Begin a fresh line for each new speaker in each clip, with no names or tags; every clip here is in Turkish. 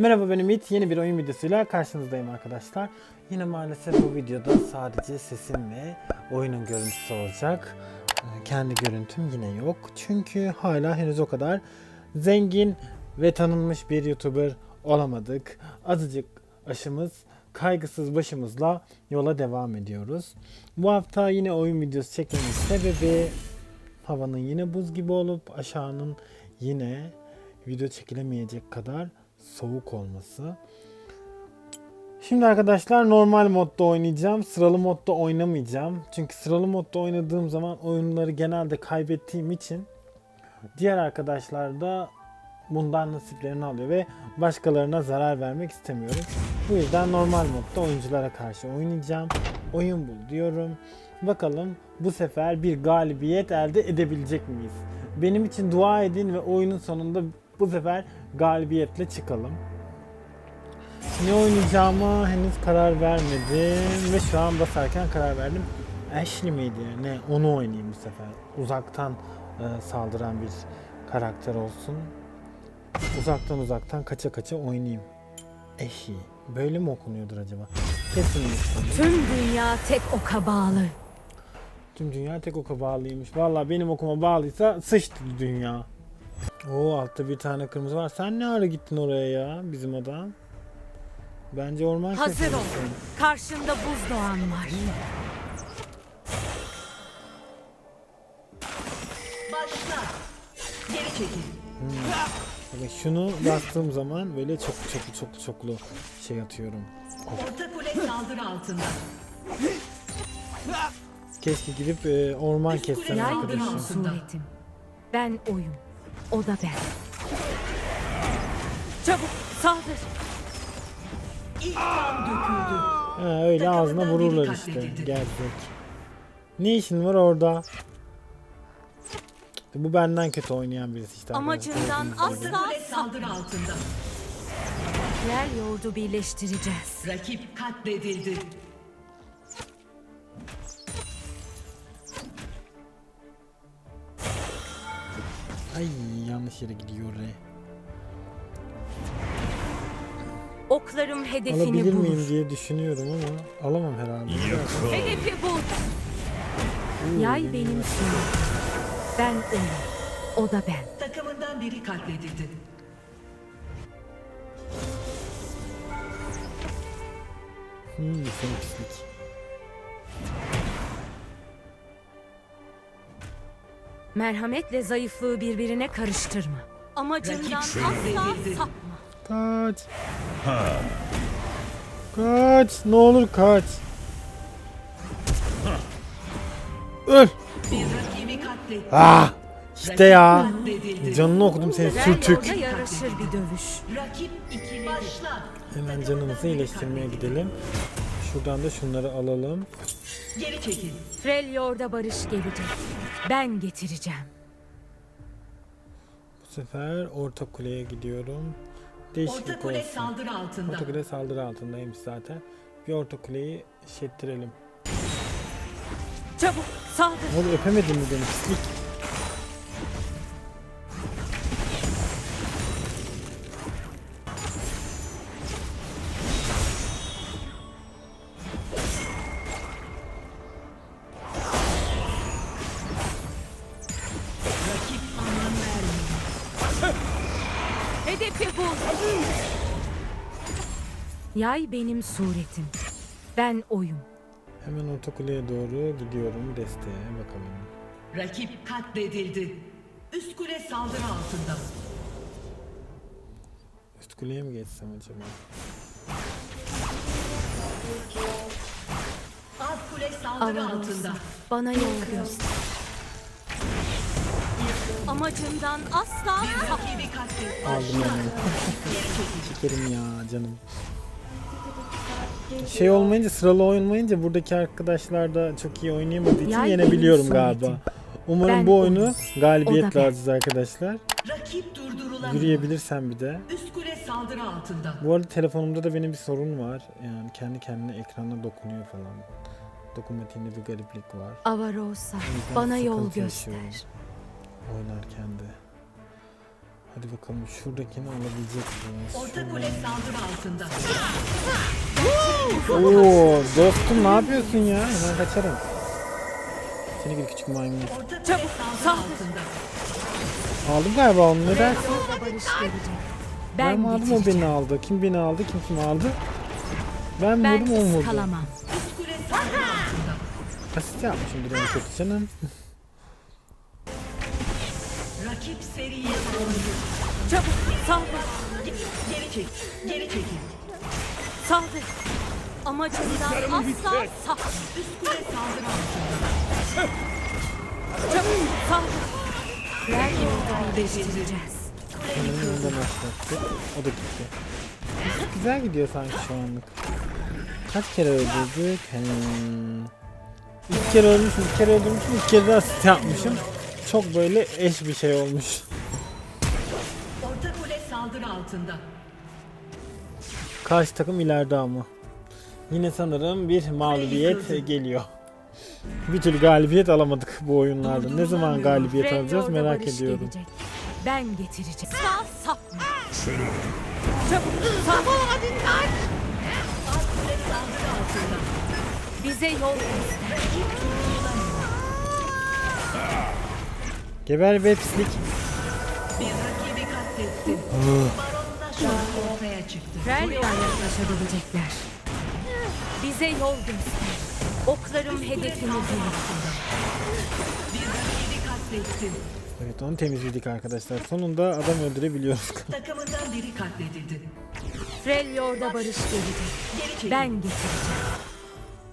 Merhaba benim It. Yeni bir oyun videosuyla karşınızdayım arkadaşlar. Yine maalesef bu videoda sadece sesim ve oyunun görüntüsü olacak. Ee, Kendi görüntüm yine yok. Çünkü hala henüz o kadar zengin ve tanınmış bir YouTuber olamadık. Azıcık aşımız kaygısız başımızla yola devam ediyoruz. Bu hafta yine oyun videosu çekmemin sebebi havanın yine buz gibi olup aşağının yine video çekilemeyecek kadar soğuk olması. Şimdi arkadaşlar normal modda oynayacağım. Sıralı modda oynamayacağım. Çünkü sıralı modda oynadığım zaman oyunları genelde kaybettiğim için diğer arkadaşlar da bundan nasiplerini alıyor ve başkalarına zarar vermek istemiyorum. Bu yüzden normal modda oyunculara karşı oynayacağım. Oyun bul diyorum. Bakalım bu sefer bir galibiyet elde edebilecek miyiz? Benim için dua edin ve oyunun sonunda bu sefer galibiyetle çıkalım. Ne oynayacağıma henüz karar vermedim ve şu an basarken karar verdim. Ashley miydi? Ne? Onu oynayayım bu sefer. Uzaktan e, saldıran bir karakter olsun. Uzaktan uzaktan kaça kaça oynayayım. Ashley. Böyle mi okunuyordur acaba? Kesinlikle.
Tüm dünya tek oka bağlı.
Tüm dünya tek oka bağlıymış. Vallahi benim okuma bağlıysa sıçtı dünya. Oo altta bir tane kırmızı var. Sen ne ara gittin oraya ya bizim adam? Bence orman
Hazır ol. Karşında buz doğan var.
Başla. Geri çekil.
Bak şunu bastığım zaman böyle çok çok çok çoklu şey atıyorum.
Orta kule saldırı altında.
Keşke gidip e, orman kessem arkadaşım.
Ben oyum. O da ben. Çabuk saldır.
İlk kan döküldü.
Ha, öyle
Takımından
ağzına
biri
vururlar işte.
katledildi.
Ne işin var orada? Bu benden kötü oynayan birisi işte. arkadaşlar.
Amacından asla
Kule saldırı altında.
Yer yoğurdu birleştireceğiz.
Rakip katledildi.
Ay yanlış yere gidiyor re.
Oklarım hedefini
Alabilir
bulur.
miyim diye düşünüyorum ama alamam herhalde.
Hedefi bul. Yay benim suretim. Ben oyum. O da ben.
Takımından biri katledildi.
Hmm, sen pislik.
Merhametle zayıflığı birbirine karıştırma. Amacından asla sapma.
Kaç. Kaç. Ne olur kaç. Öl. Ah. İşte ya. Canını okudum senin
Yer
sürtük.
yolda yaraşır bir dövüş.
Rakip ikili. Başla.
Hemen canımızı iyileştirmeye gidelim. Şuradan da şunları alalım.
Geri çekil.
Freljord'a barış gelecek. Ben getireceğim.
Bu sefer orta kuleye gidiyorum. Değişiklik
Orta kule
olsun.
saldırı altında.
Orta kule saldırı altındaymış zaten. Bir orta kuleyi şettirelim.
Çabuk saldır.
Ne oldu öpemedin mi beni pislik?
Yay benim suretim. Ben oyum.
Hemen orta kuleye doğru gidiyorum desteğe bakalım.
Rakip katledildi. Üst kule saldırı altında.
Üst kuleye mi geçsem acaba?
Alt kule saldırı
Avaros.
altında.
Bana yol göster. Amacımdan asla
rakibi katledildi.
Aldım
çekil.
Şekerim ya canım. Şey olmayınca sıralı olmayınca buradaki arkadaşlar da çok iyi oynayamadığı için
Yay
yenebiliyorum galiba. Umarım
Ben
bu oyunu galibiyetle
O da ben.
alacağız arkadaşlar.
Rakip durdurulamıyor.
Yürüyebilirsem bir de.
Üst kule saldırı altında.
Bu arada telefonumda da benim bir sorun var. Yani kendi kendine ekrana dokunuyor falan. Dokunmatiğinde bir gariplik var.
Avarosa
yüzden
bana yol göster.
Oynarken de. Hadi bakalım şuradakini alabilecek miyiz?
Orta kule saldırı altında.
Oo dostum ne yapıyorsun ya? Hemen kaçarım. Seni gibi küçük maymun.
Çabuk, sağ-
altında.
Aldım galiba onu ne dersin? Ben
Ben
aldım o beni aldı. Kim beni aldı kim kimi aldı? Ben
Ben
vurdum o vurdu?
kalamam.
Asist yapmışımdır en kötü canım.
Rakip seriye.
Çabuk saldır.
Geri çek. Geri çekil.
Saldır. Amacından asla sapma.
Üst kule saldırı altında.
Çabuk saldır. Diğer yolda birleştireceğiz.
Benim önümden başlattı. O da gitti. Güzel gidiyor sanki şu anlık. Kaç kere öldürdük? Hmm. İlk kere ölmüşüm, ilk kere öldürmüşüm, ilk kere de asist yapmışım. Çok böyle eş bir şey olmuş.
Orta kule saldırı altında.
Karşı takım ileride ama. Yine sanırım bir mağlubiyet geliyor. Bir türlü galibiyet alamadık bu oyunlarda. Ne zaman galibiyet alacağız merak ediyorum.
gelecek. Ben getireceğim. Sağ sapma. Çabuk
kule saldırı altında.
Bize yol göster.
Geber ve pislik.
Bir rakibi katlettin. Baron'la şu an ortaya çıktı.
Yolda yaklaşabilecekler. Bize yol göster. Oklarım hedefini bulur.
Bir rakibi katlettin.
Evet onu temizledik arkadaşlar. Sonunda adam öldürebiliyoruz.
Takımından biri katledildi.
Freljord'a barış gelecek.
Geri çekil.
Ben getireceğim.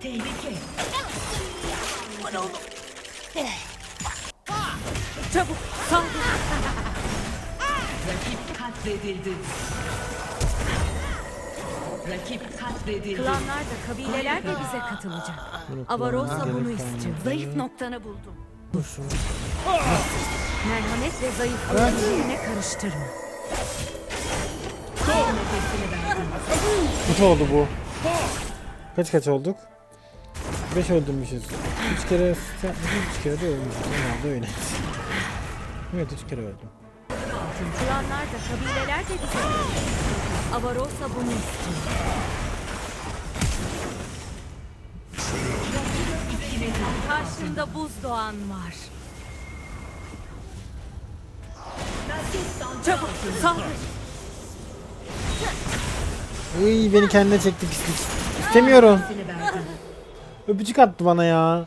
Tehlike.
Çabuk saldır.
Rakip katledildi. Rakip katledildi.
Klanlar da kabileler de bize katılacak. Avarosa bunu istiyor. Zayıf noktanı buldum.
Dursun.
Merhamet ve zayıflığı birbirine karıştırma.
Kötü oldu bu. Kaç kaç olduk? 5 öldürmüşüz. 3 kere yapmışız, 3 kere de ölmüşüz. Herhalde öyle. Evet 3 kere öldüm.
Klanlar da kabileler de bize katılacak. Avarosa bunu istiyor. Karşında buzdoğan var.
Merkez saldırı
Çabuk saldır.
Uy beni kendine çekti pislik. İstemiyorum. Öpücük attı bana ya.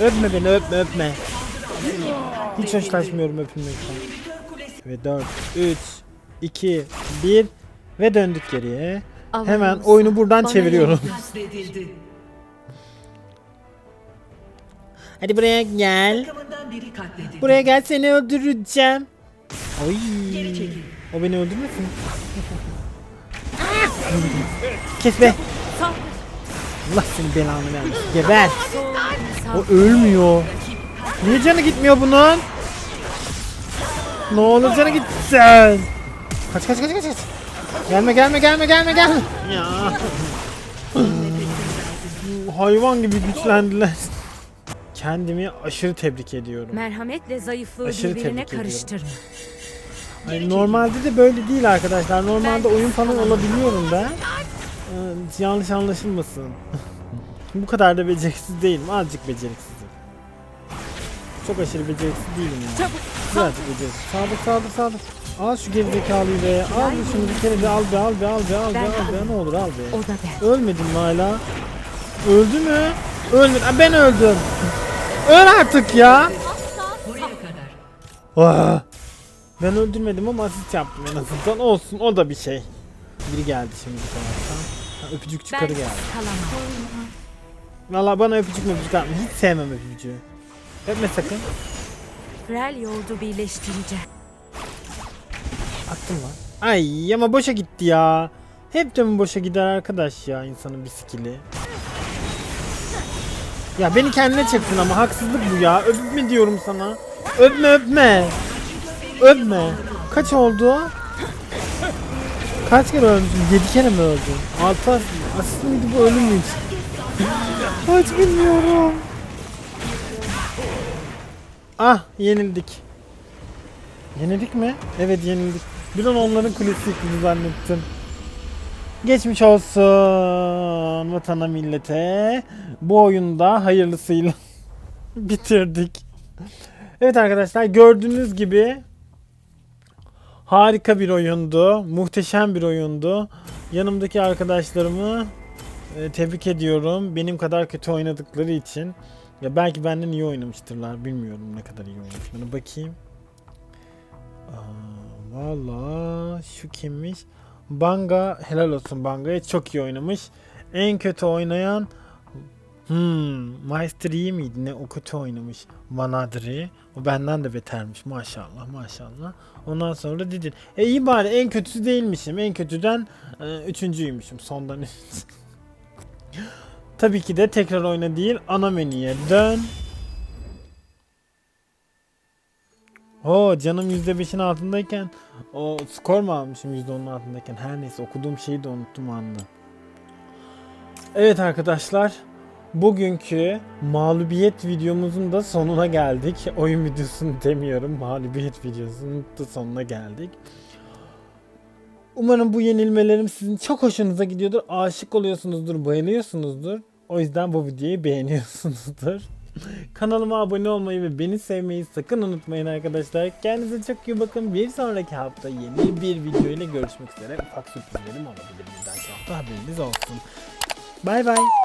Öpme beni öpme öpme. Hiç hoşlaşmıyorum öpülmekten. Evet 4, 3, 2, 1 ve döndük geriye. Hemen
Avarosa,
oyunu buradan
bana
çeviriyorum.
katledildi.
Hadi buraya gel.
Takımından biri katledildi.
Buraya gel seni öldüreceğim.
Geri çekil.
O beni öldürmesin. Kes be.
Saldır.
Allah senin belanı vermesin. Geber. O ölmüyor. Niye canı gitmiyor bunun? Ne olur canı gitsin. Kaç kaç kaç kaç. kaç. Gelme gelme gelme gelme gelme. Ya. Hayvan gibi güçlendiler. Kendimi aşırı tebrik ediyorum.
Merhametle zayıflığı
Aşırı
birbirine
tebrik
karıştırma.
Hani normalde de böyle değil arkadaşlar. Normalde oyun falan olabiliyorum ben. Ee, yanlış anlaşılmasın. Bu kadar da beceriksiz değilim. Azıcık beceriksizim. Çok aşırı beceriksiz değilim yani.
Çabuk
Birazcık beceriksiz. Sağdır sağdır sağdır. Al şu gerizekalıyı be. Al şunu bir kere de al be al be al be al be al be. Ne olur al be.
o da ben.
Ölmedin mi hala? Öldü mü? Öldü. Ben öldüm. Öl artık ya. Ah! Ben öldürmedim ama asist yaptım en azından. Olsun o da bir şey. Biri geldi şimdi bu taraftan. Ha, öpücük
Ben
çıkarı geldi.
kalamam.
Valla bana öpücük öpücük atma. Hiç sevmem öpücüğü. Öpme sakın.
Frel yoldu birleştireceğim.
Attım lan. Ay ama boşa gitti ya. Hep de mi boşa gider arkadaş ya insanın bir skill'i. Ya beni kendine çektin ama haksızlık bu ya. Öpme diyorum sana. Öpme öpme. Öpme. Kaç oldu? Kaç kere öldün? 7 kere mi öldün? 6 asist, asist miydi bu ölüm müydü? Hiç bilmiyorum. Ah yenildik. Yenildik mi? Evet yenildik. Bir an onların kulesi zannettim. Geçmiş olsun vatana millete. Bu oyunda hayırlısıyla bitirdik. Evet arkadaşlar gördüğünüz gibi harika bir oyundu. Muhteşem bir oyundu. Yanımdaki arkadaşlarımı e, tebrik ediyorum. Benim kadar kötü oynadıkları için. Ya belki benden iyi oynamıştırlar. Bilmiyorum ne kadar iyi oynamışlarını. Bakayım. Aa, Valla şu kimmiş? Banga helal olsun Banga'ya çok iyi oynamış. En kötü oynayan Hmm, Meister iyi miydi? Ne o kötü oynamış. Vanadri. O benden de betermiş maşallah maşallah. Ondan sonra Didin. E iyi bari en kötüsü değilmişim. En kötüden e, üçüncüymüşüm. Sondan üç. Tabii ki de tekrar oyna değil ana menüye dön. O canım %5'in altındayken o skor mu almışım %10'un altındayken her neyse okuduğum şeyi de unuttum anda. Evet arkadaşlar bugünkü mağlubiyet videomuzun da sonuna geldik. Oyun videosunu demiyorum mağlubiyet videosunun da sonuna geldik. Umarım bu yenilmelerim sizin çok hoşunuza gidiyordur. Aşık oluyorsunuzdur, bayılıyorsunuzdur. O yüzden bu videoyu beğeniyorsunuzdur. Kanalıma abone olmayı ve beni sevmeyi sakın unutmayın arkadaşlar. Kendinize çok iyi bakın. Bir sonraki hafta yeni bir video ile görüşmek üzere. Ufak sürprizlerim olabilir bir dahaki hafta haberiniz olsun. Bay bay.